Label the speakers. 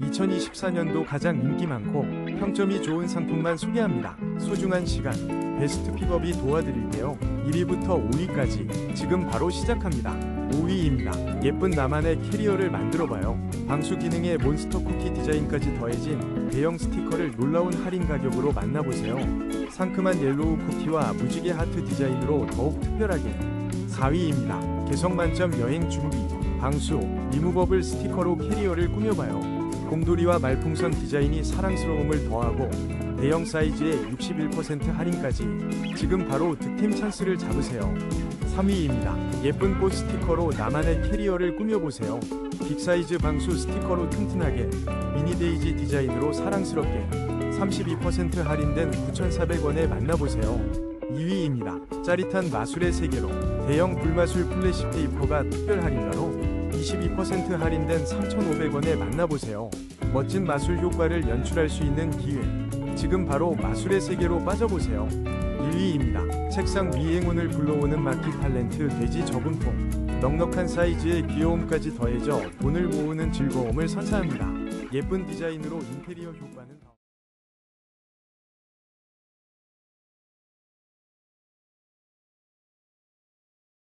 Speaker 1: 2024년도 가장 인기 많고 평점이 좋은 상품만 소개합니다. 소중한 시간, 베스트 픽업이 도와드릴게요. 1위부터 5위까지 지금 바로 시작합니다. 5위입니다. 예쁜 나만의 캐리어를 만들어봐요. 방수 기능에 몬스터 쿠키 디자인까지 더해진 대형 스티커를 놀라운 할인 가격으로 만나보세요. 상큼한 옐로우 쿠키와 무지개 하트 디자인으로 더욱 특별하게 4위입니다. 개성 만점 여행 준비 방수 리무버블 스티커로 캐리어를 꾸며봐요. 곰돌이와 말풍선 디자인이 사랑스러움을 더하고 대형 사이즈에 61% 할인까지 지금 바로 득템 찬스를 잡으세요. 3위입니다. 예쁜 꽃 스티커로 나만의 캐리어를 꾸며보세요. 빅사이즈 방수 스티커로 튼튼하게 미니 데이지 디자인으로 사랑스럽게 32% 할인된 9,400원에 만나보세요. 2위입니다. 짜릿한 마술의 세계로 대형 불마술 플래시 페이퍼가 특별 할인가로 22% 할인된 3,500원에 만나보세요. 멋진 마술 효과를 연출할 수 있는 기회. 지금 바로 마술의 세계로 빠져보세요. 1위입니다. 책상 위 행운을 불러오는 마키 탤런트 돼지 저분통. 넉넉한 사이즈에 귀여움까지 더해져 돈을 모으는 즐거움을 선사합니다. 예쁜 디자인으로 인테리어 효과는